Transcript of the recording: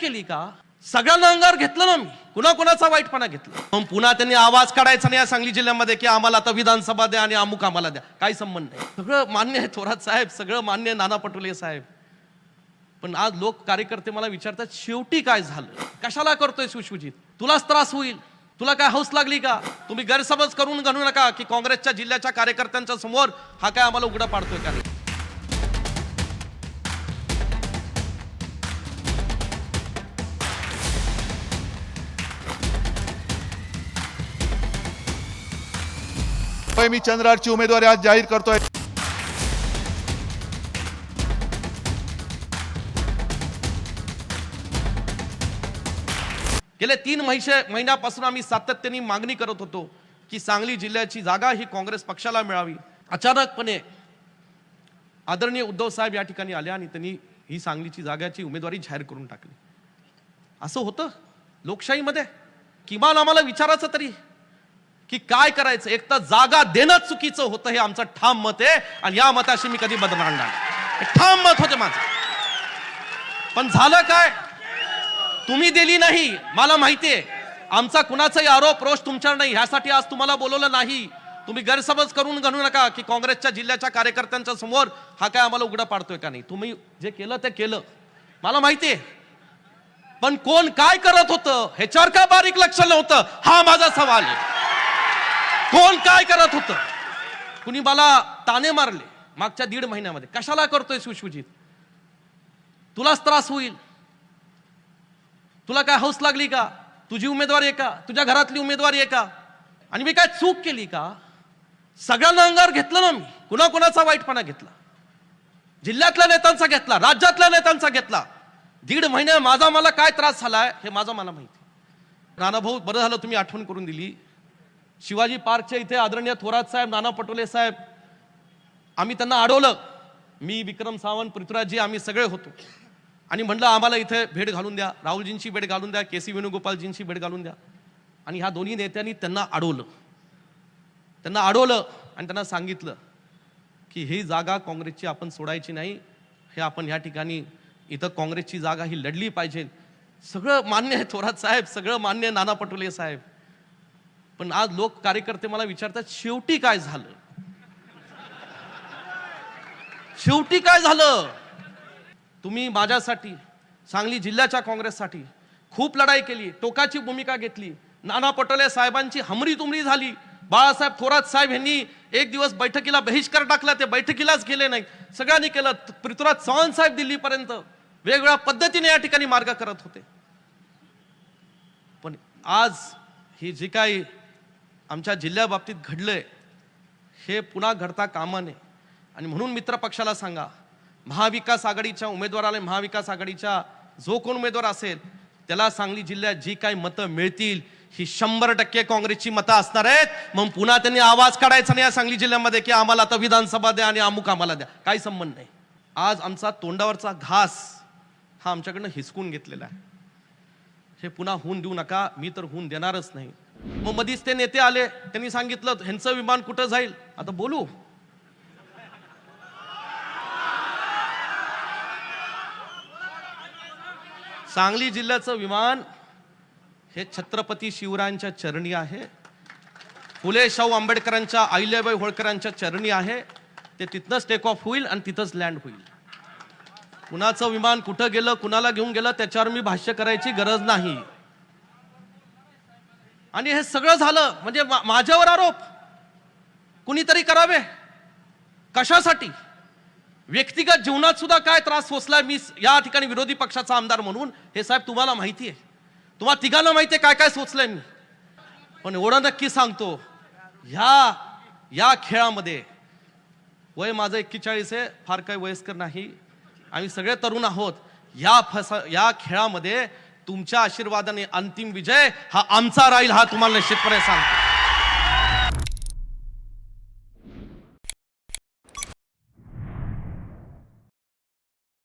केली का? सगळ्यांना अंगावर घेतलं ना मी. कुणा कुणाचा वाईटपणा घेतला. मग पुन्हा त्यांनी आवाज काढायचा नाही या सांगली जिल्ह्यामध्ये की आम्हाला आता विधानसभा द्या आणि अमुक आम्हाला द्या. काही संबंध नाही. सगळं मान्य आहे थोरात साहेब. सगळं मान्य आहे नाना पटोले साहेब. पण आज लोक कार्यकर्ते मला विचारतात शेवटी काय झालं? कशाला करतोय सुशुजित तुलाच त्रास होईल. तुला काय हौस लागली का? तुम्ही गैरसमज करून घालू नका की काँग्रेसच्या जिल्ह्याच्या कार्यकर्त्यांच्या समोर हा काय आम्हाला उघडा पाडतोय का मी चंद्रारची उमेदवारी आज जाहीर करतोय. गेले तीन महिने महिन्यापासून आम्ही सातत्याने मागणी करत होतो की सांगली जिल्ह्याची जागा ही काँग्रेस पक्षाला मिळावी. अचानकपणे आदरणीय उद्धव साहेब या ठिकाणी आले आणि त्यांनी ही सांगलीची जागाची उमेदवारी जाहीर करून टाकली. असं होतं? लोकशाहीमध्ये? किमान आम्हाला विचारायचं तरी. की काय करायचं? एक तर जागा देणं चुकीचं होतं हे आमचं ठाम मत आहे आणि या मताशी मी कधी बदलणार नाही. ठाम मत होते माझं. पण झालं काय? तुम्ही दिली नाही. मला माहितीये आमचा कुणाचाही आरोप रोष तुमच्यावर नाही. ह्यासाठी आज तुम्हाला बोलवलं नाही. तुम्ही गैरसमज करून गणू नका की काँग्रेसच्या जिल्ह्याच्या कार्यकर्त्यांच्या समोर हा काय आम्हाला उघडा पाडतोय का नाही? तुम्ही जे केलं ते केलं. मला माहितीये पण कोण काय करत होतं? ह्याच्यावर का बारीक लक्ष नव्हतं? हा माझा सवाल आहे. कोण काय करत होतं? कुणी मला ताने मारले मागच्या दीड महिन्यामध्ये. कशाला करतोय सुशुजित तुलाच त्रास होईल. तुला काय हौस लागली का? तुझी उमेदवार आहे का? तुझ्या घरातली उमेदवारी आहे का? आणि मी काय चूक केली का? सगळ्यांना अंगावर घेतलं ना मी. कुणाकुणाचा वाईटपणा घेतला. जिल्ह्यातल्या नेत्यांचा घेतला राज्यातल्या नेत्यांचा घेतला. दीड महिने माझा मला काय त्रास झालाय हे माझा मला माहिती नाना बरं झालं तुम्ही आठवण करून दिली. शिवाजी पार्कच्या इथे आदरणीय थोरात साहेब नाना पटोले साहेब आम्ही त्यांना अडवलं. मी विक्रम सावंत पृथ्वीराजजी आम्ही सगळे होतो. आणि म्हणलं आम्हाला इथे भेट घालून द्या. राहुलजींची भेट घालून द्या के सी वेणुगोपालजींची भेट घालून द्या. आणि ह्या दोन्ही नेत्यांनी त्यांना अडवलं. त्यांना अडवलं आणि त्यांना सांगितलं की ही जागा काँग्रेसची आपण सोडायची नाही. हे आपण ह्या ठिकाणी इथं काँग्रेसची जागा ही लढली पाहिजे. सगळं मान्य आहे थोरात साहेब सगळं मान्य आहे नाना पटोले साहेब. पण आज लोक कार्यकर्ते मला विचारतात शेवटी काय झालं? शेवटी काय झालं? तुम्ही माझ्यासाठी सांगली जिल्ह्याच्या काँग्रेससाठी खूप लढाई केली टोकाची भूमिका घेतली नाना पटोले साहेबांची हमरी तुमरी झाली बाळासाहेब थोरात साहेब यांनी एक दिवस बैठकीला बहिष्कार टाकला ते बैठकीलाच गेले नाही सगळ्यांनी केलं. पृथ्वीराज चव्हाण साहेब दिल्लीपर्यंत वेगवेगळ्या पद्धतीने या ठिकाणी मार्ग करत होते. पण आज ही जी काही आमच्या जिल्ह्याबाबतीत घडलं आहे हे पुन्हा घडता कामा नये आणि म्हणून मित्रपक्षाला सांगा महाविकास आघाडीच्या उमेदवाराला महाविकास आघाडीच्या जो कोण उमेदवार असेल त्याला सांगली जिल्ह्यात जी काही मतं मिळतील ही शंभर टक्के काँग्रेसची मतं असणार आहेत. मग पुन्हा त्यांनी आवाज काढायचा नाही या सांगली जिल्ह्यामध्ये की आम्हाला आता विधानसभा द्या आणि अमुक आम्हाला द्या. काही संबंध नाही. आज आमचा तोंडावरचा घास हा आमच्याकडनं हिसकून घेतलेला आहे. हे पुन्हा होऊन देऊ नका. मी तर होऊन देणारच नाही. मग मधीच ते नेते आले त्यांनी सांगितलं ह्यांचं विमान कुठं जाईल? आता बोलू. सांगली जिल्ह्याचं विमान हे छत्रपती शिवरायांच्या चरणी आहे. फुले शाहू आंबेडकरांच्या अहिल्याबाई होळकरांच्या चरणी आहे. ते तिथनंच टेक ऑफ होईल आणि तिथंच लँड होईल. कुणाचं विमान कुठं गेलं कुणाला घेऊन गेलं त्याच्यावर मी भाष्य करायची गरज नाही. आणि हे सगळं झालं म्हणजे मा- माझ्यावर आरोप. कुणीतरी करावे? कशासाठी? व्यक्तिगत जीवनात सुद्धा काय त्रास सोसलाय? मी या ठिकाणी विरोधी पक्षाचा आमदार म्हणून. हे साहेब तुम्हाला माहिती आहे. तुम्हाला तिघांना माहिती आहे काय काय सोचलंय मी. पण एवढं नक्की सांगतो ह्या या खेळामध्ये वय माझं एक्केचाळीस आहे फार काही वयस्कर नाही. आम्ही सगळे तरुण आहोत. या फस या खेळामध्ये तुमच्या आशीर्वादाने अंतिम विजय हा आमचा राहील हा तुम्हाला निश्चितपणे सांगतो.